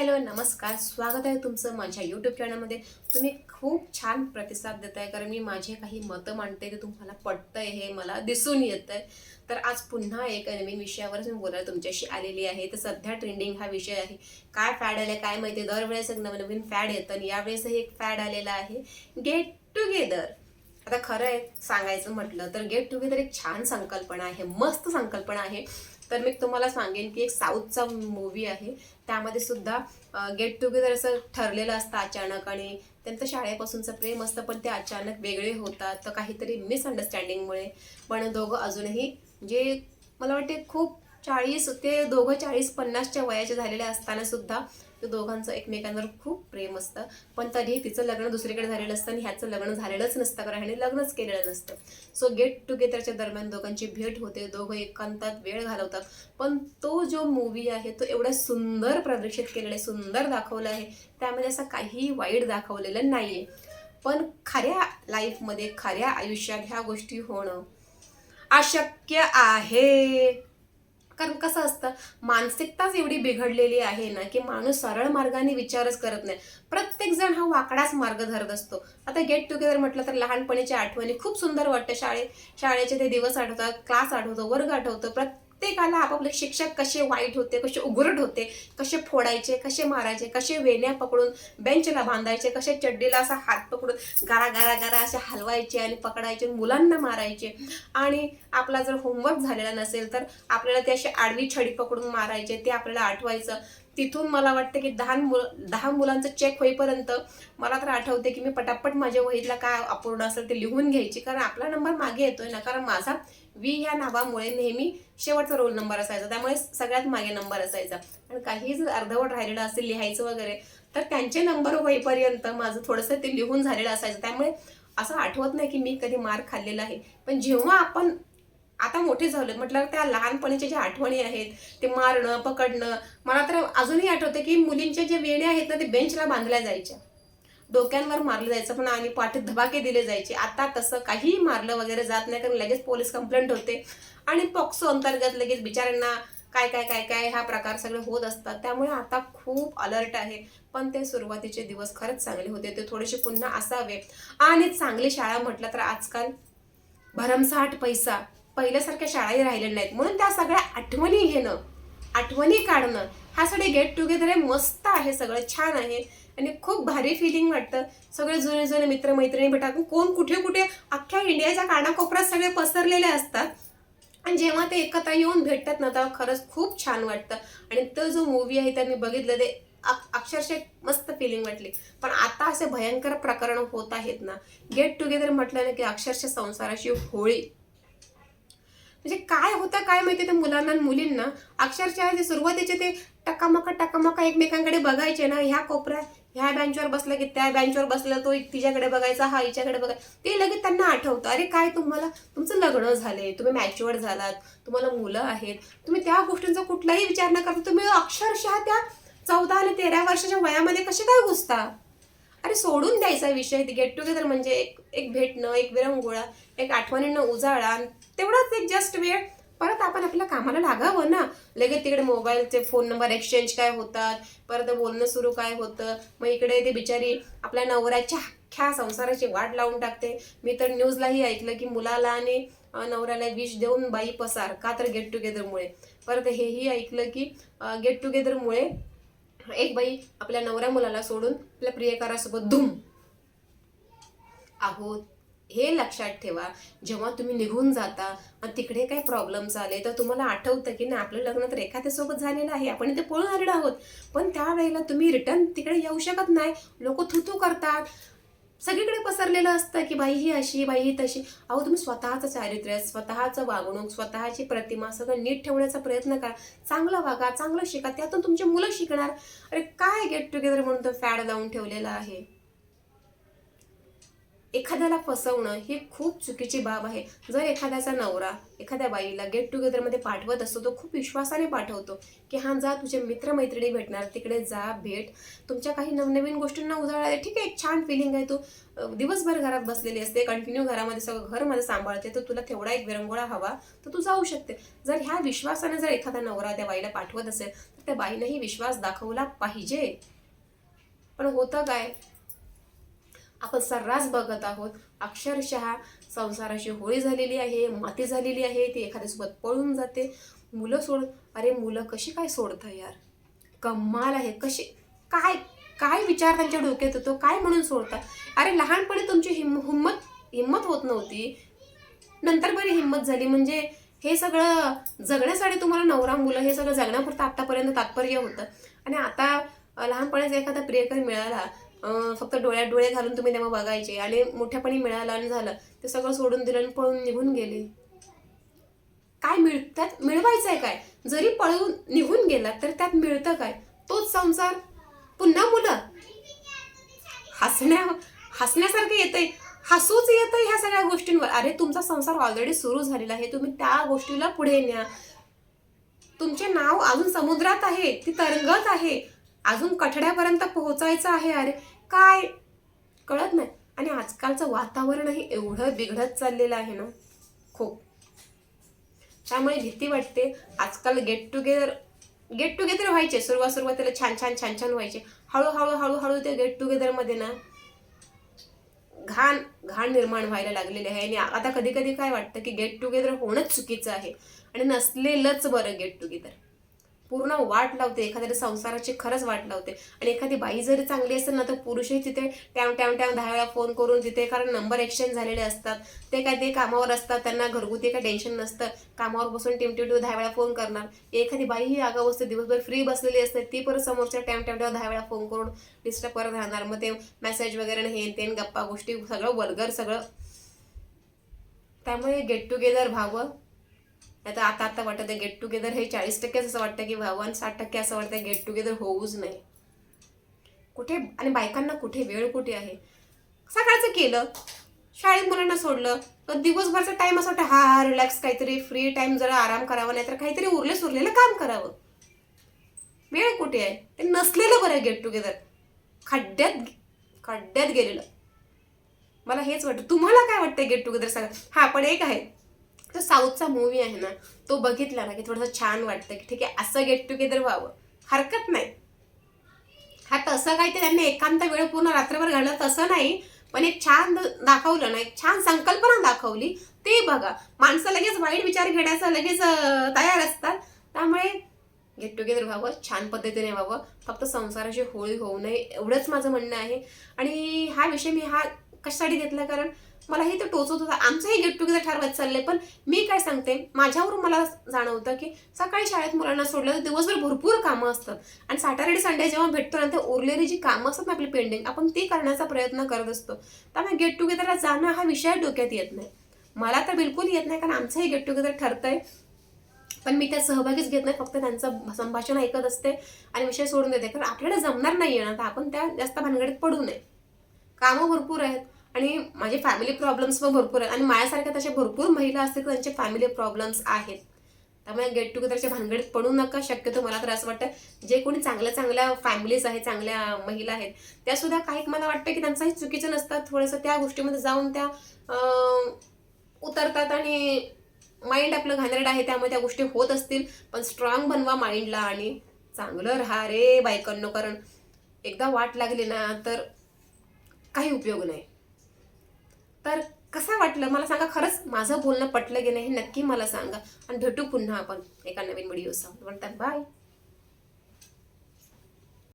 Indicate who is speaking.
Speaker 1: Hello नमस्कार. स्वागत आहे तुमचं माझ्या यूट्यूब चॅनलमध्ये तुम्ही खूप छान प्रतिसाद देत आहे कारण मी माझे काही मतं मांडते ते तुम्हाला पटतंय हे मला दिसून येत आहे तर आज पुन्हा एक नवीन विषयावरच मी बोलायला तुमच्याशी आलेली आहे. तर सध्या ट्रेंडिंग हा विषय आहे. काय फॅड आलं काय माहिती? दरवेळेस एक नवीन नवीन फॅड येतं आणि यावेळेसही एक फॅड आलेला आहे. गेट टुगेदर आता खरं आहे सांगायचं म्हटलं तर गेट टुगेदर एक छान संकल्पना आहे मस्त संकल्पना आहे. तर मी तुम्हाला सांगेन की एक साऊथचा मूवी आहे. त्यामध्ये सुद्धा गेट टुगेदर असं ठरलेलं असतं अचानक आणि त्यांचं शाळेपासूनचं प्रेम असतं पण ते अचानक वेगळे होतात. तर काहीतरी मिसअंडरस्टँडिंगमुळे पण दोघं अजूनही जे मला वाटते खूप चाळीस ते दोघं चाळीस पन्नासच्या वयाचे झालेले असताना सुद्धा ते दोघांचं एकमेकांवर खूप प्रेम असतं. पण तरीही तिचं लग्न दुसरीकडे झालेलं असतं आणि ह्याचं लग्न झालेलंच नसतं कारण ह्याने लग्नच केलेलं नसतं. सो गेट टुगेदरच्या दरम्यान दोघांची भेट होते. दोघं एकांतात वेळ घालवतात. पण तो जो मूवी आहे तो एवढा सुंदर प्रदर्शित केलेला आहे सुंदर दाखवला आहे. त्यामध्ये असं काहीही वाईट दाखवलेलं नाही आहे पण खऱ्या लाईफमध्ये खऱ्या आयुष्यात ह्या गोष्टी होणं अशक्य आहे. कारण कसं असतं मानसिकताच एवढी बिघडलेली आहे ना की माणूस सरळ मार्गाने विचारच करत नाही. प्रत्येक जण हा वाकडाच मार्ग धरत असतो. आता गेट टुगेदर म्हटलं तर लहानपणीच्या आठवणी खूप सुंदर वाटतं. शाळेत शाळेचे ते दिवस आठवतात क्लास आठवतो वर्ग आठवतो. प्रत्येकाला आपापले शिक्षक कसे वाईट होते कसे उघरट होते कसे फोडायचे कसे मारायचे कसे वेण्या पकडून बेंचला बांधायचे कसे चड्डीला असा हात पकडून गारा गारा गारा असे हलवायचे आणि पकडायचे मुलांना मारायचे. आणि आपला जर होमवर्क झालेला नसेल तर आपल्याला ते असे आडवी छडी पकडून मारायचे ते आपल्याला आठवायचं. तिथून मला वाटतं की दहा मुल दहा मुलांचं चेक होईपर्यंत मला तर आठवते की मी पटापट माझ्या वहीतला काय अपूर्ण असेल ते लिहून घ्यायची. कारण आपला नंबर मागे येतोय ना कारण माझा वी ह्या नावामुळे नेहमी शेवटचा रोल नंबर असायचा. त्यामुळे सगळ्यात मागे नंबर असायचा. आणि काही जर अर्धवट राहिलेलं असेल लिहायचं वगैरे तर त्यांचे नंबर होईपर्यंत माझं थोडंसं ते लिहून झालेलं असायचं. त्यामुळे असं आठवत नाही की मी कधी मार खाल्लेला आहे. पण जेव्हा आपण आता मोठे झालो म्हटलं त्या लहानपणीच्या ज्या आठवणी आहेत ते मारणं पकडणं मला तर अजूनही आठवतं की मुलींच्या जे वेण्या आहेत ना ते बेंचला बांधल्या जायच्या. डोक्यांवर मारलं जायचं पण आणि पाठीत धबाके दिले जायचे. आता तसं काहीही मारलं वगैरे जात नाही कारण लगेच पोलीस कंप्लेंट होते. आणि पॉक्सो अंतर्गत लगेच बिचाऱ्यांना काय काय काय काय हा प्रकार सगळे होत असतात. त्यामुळे आता खूप अलर्ट आहे. पण ते सुरुवातीचे दिवस खरंच चांगले होते. ते थोडेसे पुन्हा असावे. आणि चांगली शाळा म्हटलं तर आजकाल भरमसाठ पैसा. पहिल्यासारख्या शाळाही राहिलेल्या नाहीत. म्हणून त्या सगळ्या आठवणी घेणं आठवणी काढणं हा सगळे गेट टुगेदर हे मस्त आहे. सगळं छान आहे. आणि खूप भारी फिलिंग वाटतं. सगळे जुने जुने मित्रमैत्रिणी भेटतात कोण कुठे कुठे अख्ख्या इंडियाच्या कानाकोपऱ्यात सगळे पसरलेले असतात. आणि जेव्हा ते एकत्र येऊन भेटतात ना तेव्हा खरंच खूप छान वाटतं. आणि तो जो मूवी आहे त्यांनी बघितलं ते अक्षरशः मस्त फिलिंग वाटली. पण आता असे भयंकर प्रकरण होत आहेत ना गेट टुगेदर म्हटलं ना की अक्षरशः संसाराची होळी. म्हणजे काय होतं काय माहिती त्या मुलांना मुलींना. अक्षरशः ते सुरुवातीचे ते टकामका टकामका एकमेकांकडे बघायचे ना ह्या कोपऱ्यात ह्या बेंचवर बसला की त्या बेंचवर बसला तो तिच्याकडे बघायचा हा हिच्याकडे बघाय ते लगेच त्यांना आठवतं अरे काय तुम्हाला? तुमचं लग्न झालंय तुम्ही मॅच्युअर झालात तुम्हाला मुलं आहेत. तुम्ही त्या गोष्टींचा कुठलाही विचार न करता तुम्ही अक्षरशः त्या चौदा आणि तेरा वर्षाच्या वयामध्ये कसे काय घुसता? अरे सोडून द्यायचा विषय. गेट टुगेदर म्हणजे एक एक भेटणं एक विरंगुळा एक आठवणींना उजाळा. आणि तेवढाच एक जस्ट वेळ. परत आपण आपल्या कामाला लागावं ना. लगेच तिकडे मोबाईलचे फोन नंबर एक्सचेंज काय होतात? परत बोलणं सुरू काय होतं? मग इकडे ते बिचारी आपल्या नवऱ्याच्या अख्ख्या संसाराची वाट लावून टाकते. मी तर न्यूजलाही ऐकलं की मुलाला आणि नवऱ्याला विष देऊन बाई पसार का तर गेट टुगेदरमुळे परत हेही ऐकलं की गेट टुगेदरमुळे एक बाई आपल्या नवऱ्या मुलाला सोडून आपल्या प्रियकारासोबत धूम. आहोत. हे लक्षात ठेवा. जेव्हा तुम्ही निघून जाता आणि तिकडे काही प्रॉब्लेम्स आले तर तुम्हाला आठवतं की नाही आपलं लग्न तर एखाद्यासोबत झालेलं आहे आपण इथे पळून आलेलो आहोत. पण त्यावेळेला तुम्ही रिटर्न तिकडे येऊ शकत नाही. लोक थुतू करतात. सगळीकडे पसरलेलं असतं की बाई ही अशी बाई ही तशी. अहो तुम्ही स्वतःचं चारित्र्य स्वतःचं वागणूक स्वतःची प्रतिमा सगळं नीट ठेवण्याचा प्रयत्न करा. चांगलं वागा चांगलं शिका. त्यातून तुमची मुलं शिकणार. अरे काय गेट टुगेदर म्हणून तो फॅड लावून ठेवलेला आहे? एखाद्याला फसवणं ही खूप चुकीची बाब आहे. जर एखाद्याचा नवरा एखाद्या बाईला गेट टुगेदरमध्ये पाठवत असतो तो खूप विश्वासाने पाठवतो की हां जा तुझे मित्रमैत्रिणी भेटणार तिकडे जा भेट. तुमच्या काही नवनवीन गोष्टींना उजाळा ठीक आहे एक छान फिलिंग आहे. तू दिवसभर घरात बसलेली असते कंटिन्यू घरामध्ये सगळं घरमध्ये सांभाळते तर तुला तेवढा एक विरंगुळा हवा तर तू जाऊ शकते. जर ह्या विश्वासाने जर एखादा नवरा त्या बाईला पाठवत असेल तर त्या बाईनंही विश्वास दाखवला पाहिजे. पण होतं काय? आपण सर्रास बघत आहोत. अक्षरशः संसाराची होळी झालेली आहे माती झालेली आहे ती एखाद्यासोबत पळून जाते. मुलं सोड अरे मुलं कशी काय सोडतं यार? कमाल आहे कशी काय काय विचार त्यांच्या डोक्यात येतो काय म्हणून सोडतात? अरे लहानपणी तुमची हिम हिंमत हिंमत होत नव्हती. नंतर बरी हिंमत झाली म्हणजे हे सगळं जगण्यासाठी तुम्हाला नवरा मुलं हे सगळं जगण्यापुरतं आत्तापर्यंत तात्पर्य होतं. आणि आता लहानपणीच एखादा प्रियकर मिळाला फक्त डोळ्यात डोळे घालून तुम्ही तेव्हा बघायचे. आणि मोठ्यापणी मिळालं आणि झालं ते सगळं सोडून दिलं आणि पळून निघून गेले. काय मिळ त्यात मिळवायचं आहे काय? जरी पळून निघून गेला तर त्यात मिळतं काय? तोच संसार. पुन्हा मुलं. हसण्या हसण्यासारखं येतंय. हसूच येतंय ह्या सगळ्या गोष्टींवर. अरे तुमचा संसार ऑलरेडी सुरू झालेला आहे. तुम्ही त्या गोष्टीला पुढे न्या. तुमचे नाव अजून समुद्रात आहे. ती तरंगत आहे. अजून कठड्यापर्यंत पोहोचायचं आहे. अरे काय? कळत नाही. आणि आजकालचं वातावरणही एवढं बिघडत चाललेलं आहे ना. खूप. त्यामुळे भीती वाटते. आजकाल गेट टुगेदर गेट टुगेदर व्हायचे. सुरुवात सुरुवातीला छान छान छान छान व्हायचे. हळूहळू हळूहळू ते गेट टुगेदरमध्ये ना घाण घाण निर्माण व्हायला लागलेले आहे. आणि आता कधी कधी काय वाटतं की गेट टुगेदर होणंच चुकीचं आहे. आणि नसलेलंच बरं गेट टुगेदर पूर्ण वाट लावते एखाद्या संसाराची खरंच वाट लावते. आणि एखादी बाई जरी चांगली असेल ना तर पुरुषही तिथे टॅम टॅम टॅम दहा वेळा फोन करून तिथे कारण नंबर एक्सचेंज झालेले असतात. ते काय ते कामावर असतात त्यांना घरगुती काय टेन्शन नसतं. कामावर बसून टिम टिम दहा वेळा फोन करणार. एखादी बाई ही आगाव असते दिवसभर फ्री बसलेली असते ती परत समोरच्या टॅम टॅम दहा वेळा फोन करून डिस्टर्ब करत राहणार. मग ते मेसेज वगैरे हे तेन गप्पा गोष्टी सगळं वल्गर सगळं. त्यामुळे गेट टुगेदर व्हावं. नाही तर आता आता वाटतं गेट टुगेदर हे चाळीस टक्केच असं वाटतं की वन साठ टक्के असं वाटतं गेट टुगेदर होऊच नाही. कुठे आणि बायकांना कुठे वेळ कुठे आहे? सकाळचं केलं शाळेत मुलांना सोडलं तर दिवसभरचा टाइम असं वाटतं हा हा रिलॅक्स काहीतरी फ्री टाईम जरा आराम करावा नाही तर काहीतरी उरले सुरलेलं काम करावं. वेळ कुठे आहे? ते नसलेलं बरं गेट टुगेदर खड्ड्यात खड्ड्यात गेलेलं. मला हेच वाटतं. तुम्हाला काय वाटतं गेट टुगेदर सांगा हा पण एक आहे. तो साऊथचा मूवी आहे ना तो बघितला ना की थोडंसं छान वाटतं की ठीक आहे असं गेट टुगेदर व्हावं. हरकत नाही. हा तसं काही ते त्यांनी एकांत वेळ पूर्ण रात्रभर घालत तसं नाही. पण एक छान द- दाखवलं ना एक छान संकल्पना दाखवली ते बघा. माणसं लगेच वाईट विचार घेण्याचा लगेच तयार असतात. त्यामुळे गेट टुगेदर व्हावं छान पद्धतीने व्हावं. फक्त संसाराची होळी होऊ नये एवढंच माझं म्हणणं आहे. आणि हा विषय मी हा कशासाठी घेतला? कारण मलाही ते टोचत होता. आमचंही गेट टुगेदर ठरवत चाललंय. पण मी काय सांगते माझ्यावरून मला जाणवतं की सकाळी शाळेत मुलांना सोडलं तर दिवसभर भरपूर कामं असतात. आणि सॅटर्डे संडे जेव्हा भेटतो ना ते उरलेली जी कामं असतात ना आपली पेंडिंग आपण ती करण्याचा प्रयत्न करत असतो. त्यामुळे गेट टुगेदरला जाणं हा विषय डोक्यात येत नाही. मला तर बिलकुल येत नाही कारण आमचंही गेट टुगेदर ठरतंय. पण मी त्यात सहभागीच घेत नाही फक्त त्यांचं संभाषण ऐकत असते आणि विषय सोडून देते. कारण आपल्याला जमणार नाही ना तर आपण त्या जास्त भानगडीत पडू नये. कामं भरपूर आहेत. आणि माझे फॅमिली प्रॉब्लेम्स पण भरपूर आहेत. आणि माझ्यासारख्या तशा भरपूर महिला असतील त्यांचे फॅमिली प्रॉब्लेम्स आहेत. त्यामुळे गेट टुगेदरच्या भानगडीत पडू नका. शक्यतो मला तर असं वाटतं जे कोणी चांगल्या चांगल्या फॅमिलीज आहेत चांगल्या महिला आहेत त्या सुद्धा काही मला वाटतं की त्यांचंही चुकीचं नसतात. थोडंसं त्या गोष्टीमध्ये जाऊन त्या उतरतात आणि माइंड आपलं घाणेरडं आहे त्यामुळे त्या गोष्टी होत असतील. पण स्ट्रॉंग बनवा माइंडला आणि चांगलं राहा रे बायकांनो. कारण एकदा वाट लागली ना तर काही उपयोग नाही. तर कसं वाटलं? मला सांगा खरंच माझं बोलणं पटलं की नाही? हे नक्की मला सांगा. आणि भेटू पुन्हा आपण एका नवीन व्हिडिओ म्हणतात बाय